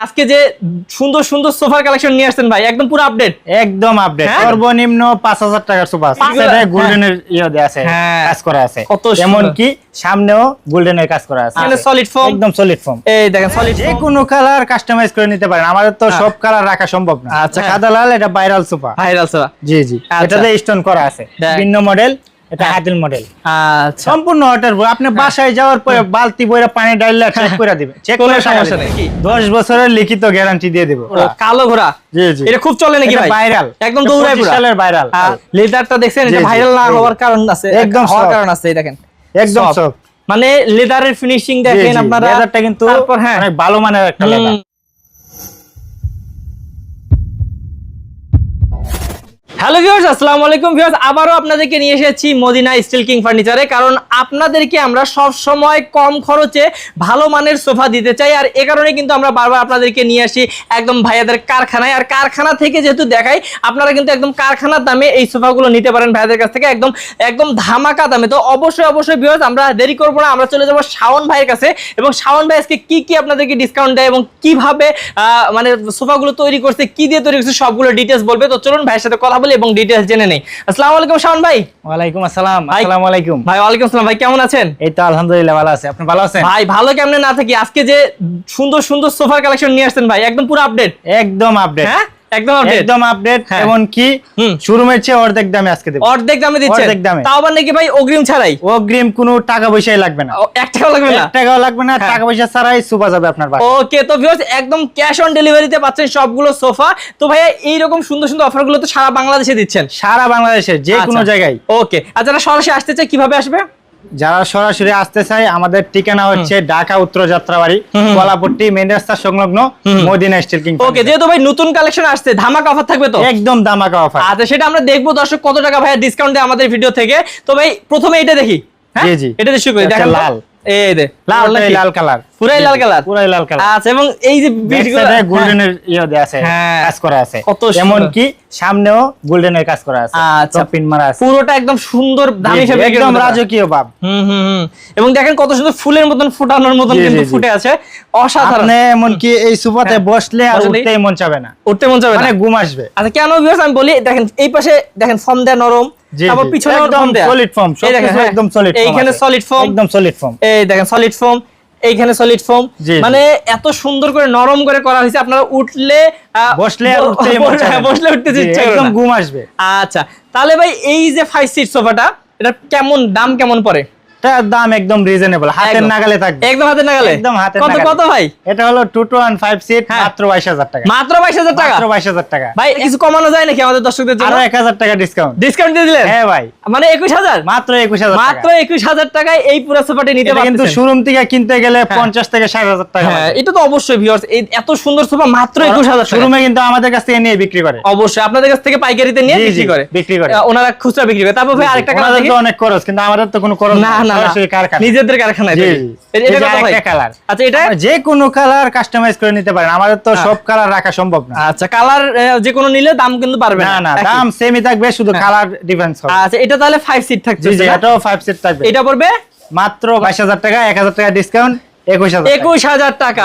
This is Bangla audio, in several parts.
আজকে যে সুন্দর সুন্দর সোফার কালেকশন নিয়ে আসছেন ভাই একদম পুরো আপডেট একদম আপডেট হ্যাঁ? সর্বনিম্ন পাঁচ হাজার টাকার সোফা? সেটা গোল্ডেনের ইয়ে দেয়া আছে হ্যাঁ। কাজ করা আছে সুন্দর। এমনকি সামনেও গোল্ডেনের কাজ করা আছে এখানে solid foam? একদম সলিড ফর্ম এই দেখেন সলিড যে কোনো কালার কাস্টমাইজ করে নিতে পারেন আমাদের তো হ্যাঁ। সব কালার রাখা সম্ভব না আচ্ছা। সাদা লাল এটা ভাইরাল সোফা ভাইরাল সোফা জি জি আচ্ছা। এটাতে স্টোন করা আছে দেখ। ভিন্ন মডেল এটা হ্যাঁ। মডেল। আচ্ছা। সম্পূর্ণ ওয়াটার আপনি বাসায় যাওয়ার পরে বালতি বইরা পানি ডাইলা চেক করে দিবেন চেক করে সমস্যা নেই। 10 বছরের লিখিত গ্যারান্টি দিয়ে দেব। কালো ঘোড়া। জি জি। এটা খুব চলে নাকি ভাই? ভাইরাল একদম দৌড়ায় পুরো। সালের ভাইরাল লেদারটা দেখছেন এটা জি, জি, ভাইরাল না হওয়ার কারণ আছে একদম হওয়ার কারণ আছে এই দেখেন। একদম সফট মানে লেদারের ফিনিশিং দেখেন আপনারা। লেদারটা কিন্তু তারপর হ্যাঁ। অনেক ভালো মানের একটা লেদার হ্যালো ভিউয়ার্স আসসালামু আলাইকুম ভিউয়ার্স আবারও আপনাদেরকে নিয়ে এসেছি মদিনা স্টিল কিং ফার্নিচারে কারণ আপনাদেরকে আমরা সব সময় কম খরচে ভালো মানের সোফা দিতে চাই, আর এ কারণে কিন্তু আমরা বারবার আপনাদেরকে নিয়ে আসি একদম ভাইয়াদের কারখানায়। আর কারখানা থেকে যেহেতু দেখাই, আপনারা কিন্তু একদম কারখানার দামে এই সোফাগুলো নিতে পারেন ভাইয়াদের কাছ থেকে, একদম একদম ধামাকা দামে। তো অবশ্যই অবশ্যই ভিউয়ার্স আমরা দেরি করব না, আমরা চলে যাব শাওন ভাইয়ের কাছে। এবং শাওন ভাই আজকে কি কি আপনাদেরকে ডিসকাউন্ট দেয় এবং কীভাবে মানে সোফাগুলো তৈরি করছে, কি দিয়ে তৈরি করছে, সবগুলো ডিটেলস বলবে। তো চলুন ভাইয়ের সাথে কথা এবং ডিটেলস জেনে নেই। আসসালামু আলাইকুম শাওন ভাই। ওয়ালাইকুম আসসালাম আসসালামু আলাইকুম। ভাই ওয়ালাইকুম আসসালাম ভাই কেমন আছেন? এই তো আলহামদুলিল্লাহ ভালো আছে। আপনি ভালো আছেন? ভাই ভালো কেমনে না থাকি আজকে যে সুন্দর সুন্দর সোফার কালেকশন নিয়ে আসছেন ভাই একদম পুরো আপডেট একদম আপডেট হ্যাঁ? একদম আপডেট একদম আপডেট হ্যাঁ। এমন কি শোরুমের চেয়ে অর্ধেক দামে আজকে দেব। অর্ধেক দামে দিচ্ছেন? অর্ধেক দামে। তাও আবার নাকি ভাই অগ্রিম ছাড়াই? অগ্রিম কোনো টাকা পয়সাই লাগবে না। ও, টাকাও লাগবে না? এক টাকাও লাগবে না হ্যাঁ। টাকা পয়সা ছাড়াই সুপা যাবে আপনার বাসায়। ওকে তো ভিউয়ার্স একদম ক্যাশ অন ডেলিভারিতে পাচ্ছেন সবগুলো সোফা। তো ভাইয়া এইরকম সুন্দর সুন্দর অফারগুলো তো সারা বাংলাদেশে দিচ্ছেন। সারা বাংলাদেশে যে কোনো আচ্ছা। জায়গায়। ওকে আর যারা সরাসরি আসতে চায় কীভাবে আসবে? যারা সরাসরি আসতে চায় আমাদের ঠিকানা হচ্ছে ঢাকা উত্তর যাত্রাবাড়ি। কলাপট্টি মেন রাস্তা সংলগ্ন মদিনা স্টিল কিং ওকে যেহেতু ভাই নতুন কালেকশন আসছে ধামাকা অফার থাকবে তো? একদম ধামাকা অফার আচ্ছা সেটা আমরা দেখব দর্শক কত টাকা ভাইয়া ডিসকাউন্ট দেয় আমাদের ভিডিও থেকে। তো ভাই প্রথমে এটা দেখি হ্যাঁ? জি, জি। এটা দেখি শুরু করি দেখেন লাল। এই দে লাল লাল কালার। পুরাই লাল কালার? পুরাই লাল কালার। আচ্ছা এবং এই যে বিটগুলো। গোল্ডেনের ইয়ে দেয়া আছে হ্যাঁ। কাজ করা আছে। এমন কি সামনেও গোল্ডেনের কাজ করা আছে আচ্ছা। পিন মারা আছে। পুরোটা একদম সুন্দর দামি জি, জি, হিসেবে একদম রাজকীয় ভাব। হুম হুম হুম। এবং দেখেন কত সুন্দর ফুলের মতন ফুটানোর মতন কিন্তু ফুটে আছে। অসাধারণ। আপনি এমন কি এই সোফাতে হ্যাঁ। বসলে আর উঠতেই মন চাবে না। উঠতে মন চাবে না। মানে ঘুম আসবে। আচ্ছা কেন ভিউয়ার্স আমি বলি দেখেন এই পাশে দেখেন ফর্ম দেয়া নরম। তারপর পিছনে একদম ফর্ম হ্যাঁ, একদম সলিড এইখানে সলিড ফর্ম একদম সলিড ফর্ম এই দেখেন সলিড ফর্ম এইখানে সলিড জি। মানে এত সুন্দর করে নরম করে করা হয়েছে। আপনারা উঠলে বসলে হ্যাঁ। বসলে উঠতে ইচ্ছা একদম ঘুম আসবে। আচ্ছা তাহলে ভাই এই যে ফাইভ সিট সোফাটা এটা কেমন দাম কেমন পড়ে? দাম একদম রিজনেবল হাতের নাগালে থাকবে। একদম হাতে নাগালে? একদম হাতের কত কত ভাই? এটা হলো two two one five seat হ্যাঁ। মাত্র বাইশ হাজার টাকা। মাত্র বাইশ হাজার টাকা? মাত্র বাইশ হাজার টাকা। ভাই কিছু কমানো যায় নাকি আমাদের দর্শকদের জন্য? আরও এক হাজার টাকা ডিসকাউন্ট ডিসকাউন্ট দিয়ে দিলেন? হ্যাঁ ভাই। মানে একুশ হাজার? মাত্র একুশ হাজার মাত্র টাকা একুশ হাজার টাকায় এই পুরো সোফাটি নিতে এটা কিন্তু শোরুম থেকে কিনতে গেলে পঞ্চাশ থেকে ষাট হাজার টাকা হ্যাঁ এটা তো অবশ্যই ভিউয়ার্স এই এত সুন্দর সোফা মাত্র একুশ হাজার টাকা শোরুমে কিন্তু আমাদের কাছ থেকে নিয়ে বিক্রি করে। অবশ্যই আপনাদের কাছ থেকে পাইকারিতে নিয়ে বিক্রি করে। বিক্রি করে। ওনারা খুচরা বিক্রি করে। তারপর ভাই আরেকটা দেখি। তো অনেক খরচ কিন্তু আমাদের তো কোনো খরচ না কারখানা। নিজেদের কারখানায় জি, তৈরি। জি। এ- এই এটা যে কত ভাই? আরেকটা কালার আচ্ছা এটা যে কোনো কালার কাস্টমাইজ করে নিতে পারেন। আমাদের তো হ্যাঁ। সব কালার রাখা সম্ভব না। আচ্ছা কালার যে কোনো নিলে দাম কিন্তু পারবে না না। দাম সেমই থাকবে শুধু কালার ডিফারেন্স হবে। আচ্ছা এটা তাহলে ফাইভ সিট থাকছে জি জি এটাও ফাইভ সিট থাকবে। এটা পড়বে? মাত্র বাইশ হাজার টাকা এক হাজার টাকা ডিসকাউন্ট একুশ হাজার টাকা।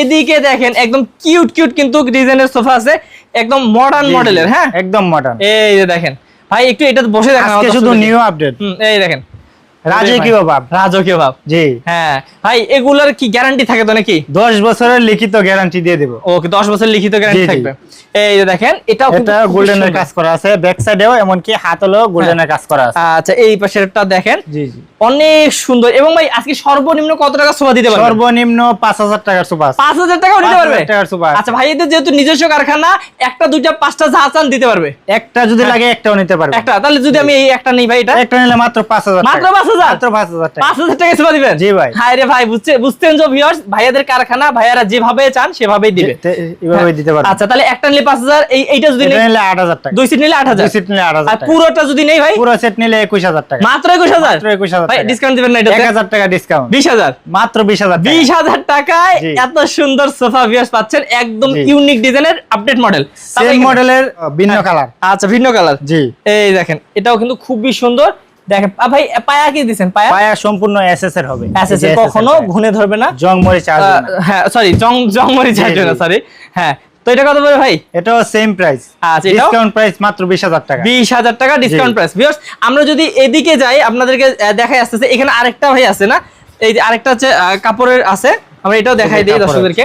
এদিকে দেখেন একদম কিউট কিউট কিন্তু ডিজাইনের সোফা আছে। একদম মডার্ন মডেলের হ্যাঁ? একদম মডার্ন এই যে দেখেন। ভাই একটু এটা বসে দেখেন শুধু নিউ আপডেট এই দেখেন। রাজকীয় ভাব। রাজকীয় ভাব। জি। হ্যাঁ। ভাই এগুলার কি গ্যারান্টি থাকে তো নাকি? দশ বছরের লিখিত গ্যারান্টি দিয়ে দেবো। ওকে 10 বছর লিখিত গ্যারান্টি। থাকবে? এই যে দেখেন এটাও এটা গোল্ডেনের কাজ করা আছে। ব্যাক সাইডেও এমনকি গোল্ডেনের কাজ করা আছে। আচ্ছা এই পাশেরটা দেখেন। জি জি। অনেক সুন্দর। এবং ভাই আজকে সর্বনিম্ন কত টাকা সোফা দিতে পারবে সর্বনিম্ন পাঁচ হাজার টাকার সোফা আছে। পাঁচ হাজার টাকাও দিতে পারবে? টাকার সোফা আচ্ছা ভাই এদের যেহেতু নিজস্ব কারখানা একটা দুইটা পাঁচটা যা চান দিতে পারবে। একটা যদি লাগে একটাও নিতে পারবে। একটা তাহলে যদি আমি এই একটা নেই ভাই এটা? একটা নিলে মাত্র পাঁচ হাজার মাত্র 5,000? মাত্র পাঁচ হাজার টাকা। পাঁচ হাজার টাকা সোফা দিবেন? জি ভাই। হায় রে ভাই বুঝছে বুঝতেন যে ভিউয়ার্স ভাইয়াদের কারখানা ভাইয়ারা যেভাবে চান সেভাবেই দিবে। তে- দিতে পারবে। আচ্ছা তাহলে একটা নিলে পাঁচ হাজার এই এইটা যদি নিলে আট হাজার টাকা। দুই সিট নিলে আট হাজার। দুই সিট নিলে আট হাজার আর পুরোটা যদি নেই ভাই? পুরো সেট নিলে একুশ হাজার টাকা। মাত্র একুশ হাজার? মাত্র 21,000 ভাই ডিসকাউন্ট দিবেন না এটা এক হাজার টাকা ডিসকাউন্ট বিশ হাজার। মাত্র বিশ হাজার টাকা। বিশ হাজার টাকায় এত সুন্দর সোফা ভিউয়ার্স পাচ্ছেন একদম ইউনিক ডিজাইনের আপডেট মডেল সেম মডেলের ভিন্ন কালার আচ্ছা ভিন্ন কালার জি। এই দেখেন এটাও কিন্তু খুবই সুন্দর। দেখেন ভাই পায়া কি পায়া? পায়া সম্পূর্ণ এসএস এর হবে। এসএস কখনো। ঘুনে ধরবে না। জং আসবে হ্যাঁ সরি জং জং মরি না সরি হ্যাঁ তো এটা কত ভাই? এটাও সেম প্রাইস আচ্ছা, ডিসকাউন্ট প্রাইস মাত্র 20000 টাকা। বিশ হাজার টাকা ডিসকাউন্ট প্রাইস ভিউয়ার্স আমরা যদি এদিকে যাই আপনাদেরকে দেখাই আসতেছে এখানে আরেকটা ভাই আছে না? এই যে আরেকটা হচ্ছে কাপড়ের আছে। আমরা এটাও দেখাই দিই দর্শকদেরকে।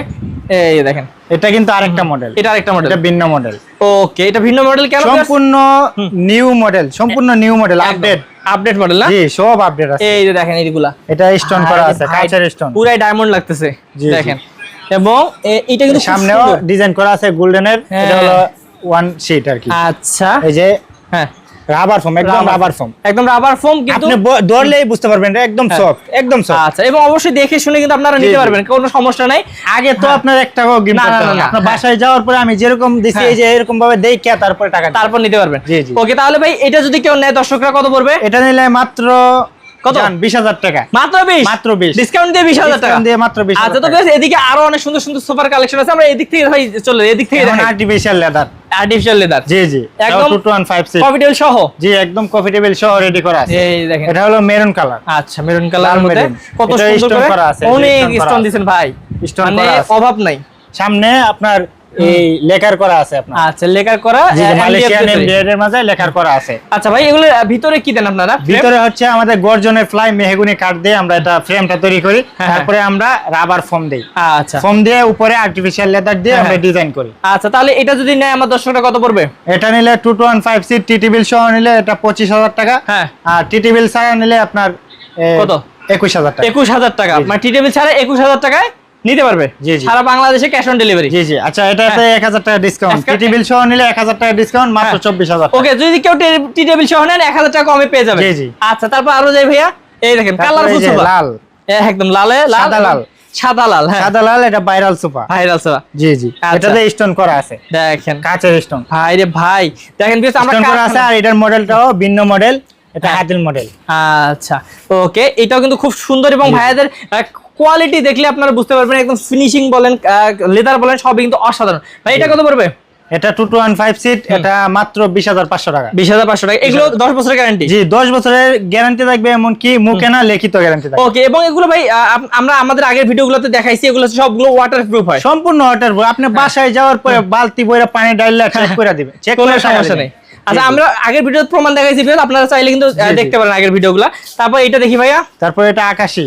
এই দেখেন। এটা কিন্তু আরেকটা মডেল এটা আরেকটা মডেল এটা ভিন্ন মডেল ওকে এটা ভিন্ন মডেল কেন সম্পূর্ণ নিউ মডেল সম্পূর্ণ new model update update model না? জি সব আপডেট আছে। এই যে দেখেন এইগুলা। এটা স্টোন করা আছে কাচের স্টোন পুরাই ডায়মন্ড লাগতেছে। দেখেন। এবং এইটা এটা কিন্তু সামনেও ডিজাইন করা আছে গোল্ডেনের। এটা হলো ওয়ান শীট আর কি। আচ্ছা। এই যে হ্যাঁ। রাবার ফোম একদম রাবার ফোম একদম রাবার ফোম কিন্তু আপনি ধরলেই বুঝতে পারবেন একদম হ্যাঁ। সফট একদম সফট আচ্ছা এবং অবশ্যই দেখে শুনে কিন্তু আপনারা নিতে পারবেন কোনো সমস্যা নাই। আগে তো হ্যাঁ। আপনার এক টাকাও গিফট না, না, আপনার হ্যাঁ। বাসায় যাওয়ার পরে আমি যেরকম দিছি হ্যাঁ। এই যে এরকম ভাবে দেখিয়া তারপরে টাকা তারপর নিতে পারবেন। জি, জি। ওকে তাহলে ভাই এটা যদি কেউ নেয় দর্শকরা কত পড়বে? এটা নিলে মাত্র কত? বিশ হাজার টাকা। মাত্র বিশ? মাত্র 20 ডিসকাউন্ট দিয়ে বিশ হাজার টাকা? দিয়ে মাত্র 20,000 আচ্ছা তো এদিকে আরও অনেক সুন্দর সুন্দর সোফার কালেকশন আছে। আমরা এদিক থেকে ভাই চলে এদিক থেকে আর্টিফিশিয়াল লেদার আর্টিফিশিয়াল লেদার জি জি। একদম একদম টু ওয়ান ফাইভ কফিটেল সহ? জি একদম কফিটেবল সহ রেডি করা আছে। এই দেখেন। এটা হলো মেরুন কালার আচ্ছা মেরুন কালার মধ্যে। কত সুন্দর করে। আছে, অনেক স্টোন দিবেন ভাই। Stone মানে করা আছে। অভাব নাই। সামনে আপনার এই লেখার করা আছে আপনার। আচ্ছা লেখার করা মালয়েশিয়ান এমডিআর মাঝে লেখার করা আছে। আচ্ছা ভাই এগুলো ভিতরে কি দেন আপনারা? ভিতরে হচ্ছে আমাদের গর্জনের ফ্লাই মেহগুনি কাঠ দিয়ে আমরা এটা ফ্রেমটা তৈরি করি। হ্যাঁ। তারপরে আমরা রাবার ফোম দেই। আচ্ছা। ফোম দিয়ে উপরে আর্টিফিশিয়াল লেদার দিয়ে হ্যাঁ, আমরা হ্যাঁ। ডিজাইন করি। আচ্ছা তাহলে এটা যদি নেয় আমার দর্শকরা কত পড়বে? এটা নিলে two two one five seat T table সহ নিলে এটা পঁচিশ হাজার টাকা। হ্যাঁ। আর টি টেবিল ছাড়া নিলে আপনার কত? একুশ হাজার টাকা। একুশ হাজার টাকা। জি, জি। মানে টি টেবিল ছাড়া একুশ হাজার টাকায় নিতে পারবে? জি, জি। সারা বাংলাদেশে ক্যাশ অন ডেলিভারি জি জি। আচ্ছা এটাতে এক হাজার টাকা ডিসকাউন্ট আজকে- টি টেবিল সহ নিলে এক হাজার টাকা ডিসকাউন্ট মাত্র হ্যাঁ। চব্বিশ হাজার ওকে যদি কেউ টি টেবিল সহ নেন এক হাজার টাকা কমে পেয়ে যাবে। জি, জি। আচ্ছা তারপর আরও যাই ভাইয়া। এই দেখেন কালার তারপরে এই লাল। একদম লালে লাল সাদা লাল। সাদা লাল হ্যাঁ। সাদা লাল এটা বাইরাল সোফা ভাইরাল সোফা জি জি। আচ্ছা। এটাতে স্টোন করা আছে। দেখেন। কাঁচের স্টোন ভাই রে ভাই। দেখেন বেশ আমরা স্টোন করা আছে আর এটার মডেলটাও ভিন্ন মডেল এটা হ্যাঁ। হাতিল মডেল আচ্ছা। ওকে এটাও কিন্তু খুব সুন্দর এবং ভাইয়াদের কোয়ালিটি দেখলে আপনারা বুঝতে পারবেন একদম ফিনিশিং বলেন লেদার বলেন সবই কিন্তু অসাধারণ। ভাই এটা কত পড়বে? এটা টু টু ফাইভ সিট এটা মাত্র বিশ হাজার পাঁচশো টাকা। বিশ হাজার পাঁচশো টাকা। এগুলো দশ বছরের গ্যারান্টি জি দশ বছরের গ্যারান্টি থাকবে এমন কি মুখে না লিখিত গ্যারান্টি থাকবে। ওকে এবং এগুলো ভাই আমরা আমাদের আগের ভিডিওগুলোতে দেখাইছি এগুলো সবগুলো ওয়াটার প্রুফ হয়। সম্পূর্ণ ওয়াটার আপনি বাসায় যাওয়ার পরে বালতি বইরা পানি ডাইলা চেক করে দিবে চেক কোনো করে সমস্যা। নেই। আচ্ছা আমরা আগের ভিডিওতে প্রমাণ দেখাইছি আপনারা চাইলে কিন্তু। দেখতে পারেন আগের ভিডিওগুলো। তারপর এটা দেখি ভাইয়া। তারপর এটা আকাশি।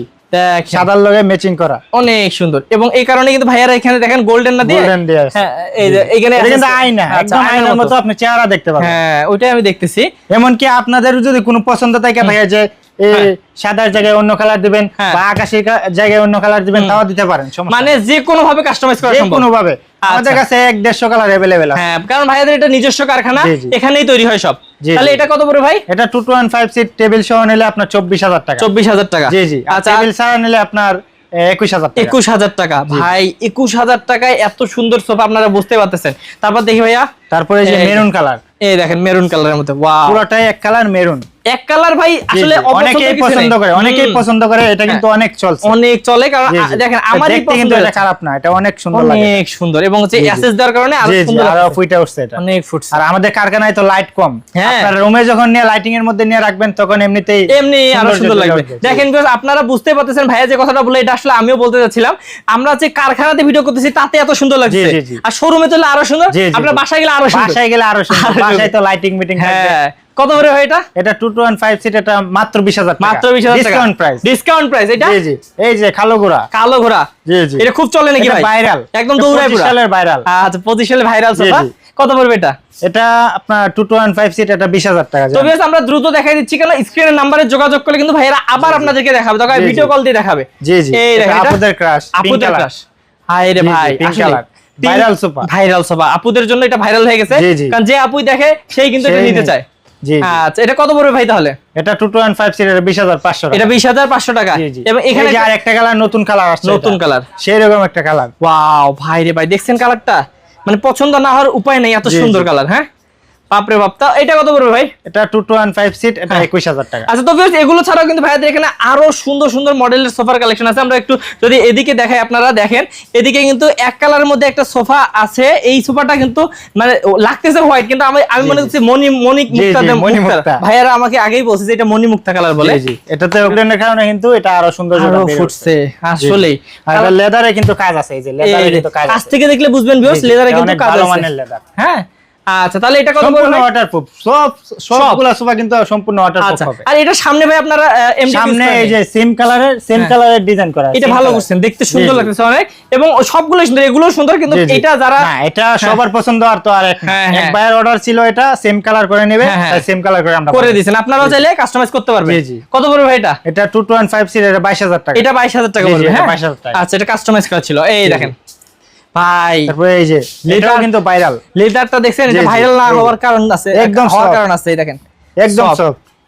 সাদার লগে ম্যাচিং করা। অনেক সুন্দর। এবং এই কারণে কিন্তু ভাইয়ারা এখানে দেখেন গোল্ডেন না দিয়ে গোল্ডেন দিয়ে হ্যাঁ এই যে এখানে কিন্তু আয়না আচ্ছা, একদম আয়নার আয়নার মতো। মতো আপনি চেহারা দেখতে পাবেন। হ্যাঁ ওইটাই আমি দেখতেছি। এমনকি আপনাদের যদি কোনো পছন্দ থাকে ভাইয়া যে এই হ্যাঁ। সাদার জায়গায় অন্য কালার দিবেন হ্যাঁ। বা আকাশের জায়গায় অন্য কালার দিবেন তাও দিতে পারেন মানে যে কোনো ভাবে কাস্টমাইজ করা সম্ভব। কোনো ভাবে আমাদের আচ্ছা। কাছে এক দেড়শো কালার অ্যাভেলেবেল আছে। হ্যাঁ কারণ ভাইয়াদের এটা নিজস্ব কারখানা। এখানেই তৈরি হয় সব। তাহলে এটা কত পড়বে ভাই? এটা two two five seat table সহ নিলে আপনার চব্বিশ হাজার টাকা। চব্বিশ হাজার টাকা। জি জি। আচ্ছা। টেবিল ছাড়া নিলে আপনার একুশ হাজার টাকা। একুশ হাজার টাকা। ভাই একুশ হাজার টাকায় এত সুন্দর সোফা আপনারা বুঝতে পারতেছেন। তারপর দেখি ভাইয়া। তারপরে যে মেরুন কালার এই দেখেন মেরুন কালারের মধ্যে। পুরোটাই এক কালার মেরুন এক কালার ভাই আসলে অনেকেই পছন্দ করে অনেকেই পছন্দ করে এটা কিন্তু অনেক চলছে। অনেক চলে কারণ। দেখেন আমারই পছন্দ কিন্তু এটা খারাপ না এটা অনেক সুন্দর লাগে। অনেক সুন্দর এবং জি, জি। দেওয়ার কারণে আরও সুন্দর আরও। ফুইটা উঠছে এটা। অনেক ফুটছে। আর আমাদের কারখানায় তো লাইট কম। হ্যাঁ। আপনার রুমে যখন নিয়ে লাইটিং এর মধ্যে নিয়ে রাখবেন তখন এমনিতেই এমনি আরও সুন্দর লাগবে। দেখেন আপনারা বুঝতে পারতেছেন ভাইয়া যে কথাটা বলে এটা আসলে আমিও বলতে যাচ্ছিলাম। আমরা যে কারখানাতে ভিডিও করতেছি তাতে এত সুন্দর লাগছে। আর শোরুমে চলে আরও সুন্দর আপনার বাসায় গেলে আরও সুন্দর। বাসায় গেলে আরও সুন্দর বাসায় তো লাইটিং মিটিং হ্যাঁ। কত করে হয় এটা? এটা two two one five seat এটা মাত্র বিশ হাজার মাত্র বিশ হাজার টাকা। ডিসকাউন্ট প্রাইস ডিসকাউন্ট প্রাইস এটা? জি জি। এই যে কালো গোড়া কালো ঘোড়া? জি জি। এটা খুব চলে নাকি ভাই? ভাইরাল একদম দৌড়ায় পুরা। সালের ভাইরাল আচ্ছা পঁচিশ সালে ভাইরাল সোফা। কত পড়বে এটা? এটা আপনার two two one five seat এটা বিশ হাজার টাকা তো viewers, আমরা দ্রুত দেখাই দিচ্ছি কেন? স্ক্রিনের নাম্বারে যোগাযোগ করলে কিন্তু ভাইয়েরা আবার আপনাদেরকে দেখাবে। জি। ভিডিও কল দিয়ে দেখাবে। জি জি। এই দেখেন আপুদের ক্রাশ আপুদের ক্রাশ হাই রে ভাই color, viral sofa। Viral sofa. আপুদের জন্য এটা ভাইরাল হয়ে গেছে। কারণ যে আপুই দেখে সেই কিন্তু এটা নিতে চায়। আচ্ছা এটা কত পড়বে ভাই তাহলে? এটা এটা বিশ হাজার পাঁচশো এটা বিশ হাজার পাঁচশো টাকা। এবং এখানে যে আর একটা কালার নতুন কালার আসছে নতুন কালার। সেই রকম একটা কালার। ওয়াও ভাই রে ভাই দেখছেন কালারটা? মানে পছন্দ না হওয়ার উপায় নেই এত সুন্দর কালার হ্যাঁ? বাপরে বাপ। তা এটা কত পড়বে ভাই? এটা two two one five seat এটা একুশ হাজার টাকা। আচ্ছা তো viewers, এগুলো ছাড়াও কিন্তু ভাইয়াদের এখানে আরও সুন্দর সুন্দর মডেলের সোফার কালেকশন আছে। আমরা একটু যদি এদিকে দেখাই আপনারা দেখেন এদিকে কিন্তু এক কালারের মধ্যে একটা সোফা আছে। এই সোফাটা কিন্তু মানে লাগতেছে হোয়াইট কিন্তু আমি আমি মনে করছি মনি মনিক জি, মুক্তা। ভাইয়ারা আমাকে আগেই বলছে যে এটা মনি মুক্তা কালার বলে। জি। এটাতে ওগুলোর কারণে কিন্তু এটা আরও সুন্দর আরও ফুটছে আসলেই। আর লেদারে কিন্তু কাজ আছে এই যে লেদারে কিন্তু কাজ কাছ থেকে দেখলে বুঝবেন ভিউয়ার্স লেদারে কিন্তু কাজ ভালো আছে। মানের লেদার হ্যাঁ? আচ্ছা তাহলে এটা কত সম্পূর্ণ? ওয়াটারপ্রুফ সব সবগুলা সোফা কিন্তু সম্পূর্ণ ওয়াটারপ্রুফ আচ্ছা হবে আর এটা সামনে ভাই আপনারা এমডি সামনে এই যে সেম কালারের সেম হ্যাঁ। কালারের ডিজাইন করা এটা ভালো। করছেন দেখতে সুন্দর জি। অনেক এবং সবগুলো সুন্দর এগুলো সুন্দর কিন্তু। এটা যারা না এটা সবার পছন্দ আর তো আর এক না। হ্যাঁ, হ্যাঁ। অর্ডার ছিল এটা সেম কালার করে নেবে হ্যাঁ, হ্যাঁ। সেম কালার করে আমরা করে দিয়েছেন আপনারাও চাইলে কাস্টমাইজ করতে পারবেন জি, জি। কত পড়বে ভাই এটা এটা টু টু ফাইভ সিট এটা বাইশ হাজার টাকা এটা বাইশ হাজার টাকা জি, জি, পড়বে হ্যাঁ 22,000 টাকা। আচ্ছা এটা কাস্টমাইজ করা ছিল এই দেখেন ভাই তারপরে এই যে এটাও কিন্তু ভাইরাল লেদারটা দেখছেন? এটা ভাইরাল না হওয়ার কারণ আছে একদম হওয়ার কারণ আছে এই দেখেন। একদম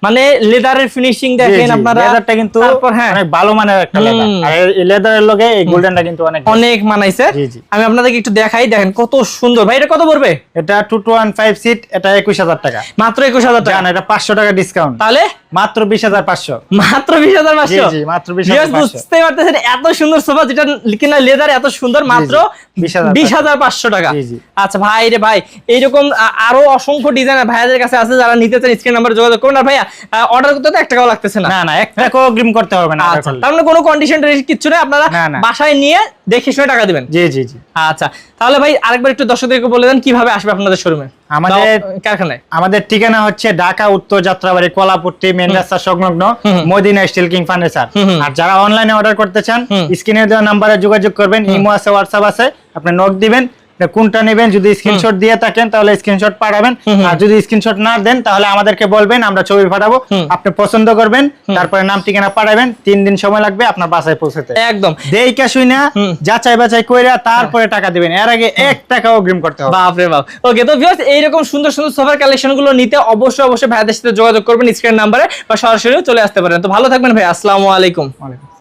মানে লেদারের ফিনিশিং দেখেন আপনারা লেদারটা কিন্তু হ্যাঁ। অনেক ভালো মানের একটা লেদার আর এই লেদারের লগে এই গোল্ডেনটা কিন্তু অনেক অনেক মানাইছে। আমি আপনাদেরকে একটু দেখাই দেখেন কত সুন্দর। ভাই এটা কত পড়বে? এটা two two one five seat এটা একুশ হাজার টাকা। মাত্র একুশ হাজার টাকা। জান এটা পাঁচশো টাকা ডিসকাউন্ট তাহলে মাত্র বিশ হাজার পাঁচশো। মাত্র বিশ হাজার পাঁচশো? মাত্র বুঝতে পারতেছেন এত সুন্দর সোফা যেটা কিনা লেদার এত সুন্দর মাত্র বিশ হাজার পাঁচশো। টাকা। আচ্ছা ভাই রে ভাই এইরকম আরও অসংখ্য ডিজাইন ভাইয়াদের কাছে আছে যারা নিতে চান স্ক্রিন নাম্বার যোগাযোগ করুন। আর ভাইয়া অর্ডার করতে তো এক টাকাও লাগতেছে না। না এক টাকাও অগ্রিম করতে হবে না আচ্ছা। তার মানে কোনো কন্ডিশন কিচ্ছু নেই আপনারা। বাসায় নিয়ে দেখে শুনে টাকা দিবেন। জি জি জি। আচ্ছা তাহলে ভাই আরেকবার একটু দর্শকদেরকে বলে দেন কীভাবে আসবে আপনাদের শোরুমে আমাদের- কারখানায় আমাদের ঠিকানা হচ্ছে ঢাকা উত্তর যাত্রাবাড়ি কলাপট্টি মেন রাস্তা সংলগ্ন। Madina steel king furniture. আর যারা অনলাইনে অর্ডার করতে চান। স্ক্রিনে দেওয়া নাম্বারে যোগাযোগ করবেন ইমো আছে হোয়াটসঅ্যাপ আছে আপনি নক দিবেন কোনটা নেবেন যদি স্ক্রিনশট দিয়ে থাকেন তাহলে স্ক্রিনশট পাঠাবেন। আর যদি স্ক্রিনশট না দেন তাহলে আমাদেরকে বলবেন আমরা ছবি পাঠাবো। আপনি পছন্দ করবেন তারপরে নাম ঠিকানা পাঠাবেন তিন দিন সময় লাগবে আপনার বাসায় পৌঁছতে একদম। দেইকা শুইনা হুম। যাচাই বাছাই কইরা তারপরে টাকা দিবেন। এর আগে এক টাকা অগ্রিম করতে হবে। বাপ রে বাপ। ওকে তো ভিউয়ার্স এইরকম সুন্দর সুন্দর সোফার কালেকশনগুলো নিতে অবশ্যই অবশ্যই ভাইদের সাথে যোগাযোগ করবেন স্ক্রিন নাম্বারে বা সরাসরি চলে আসতে পারেন। তো ভালো থাকবেন ভাই আসসালামু আলাইকুম। ওয়ালাইকুম।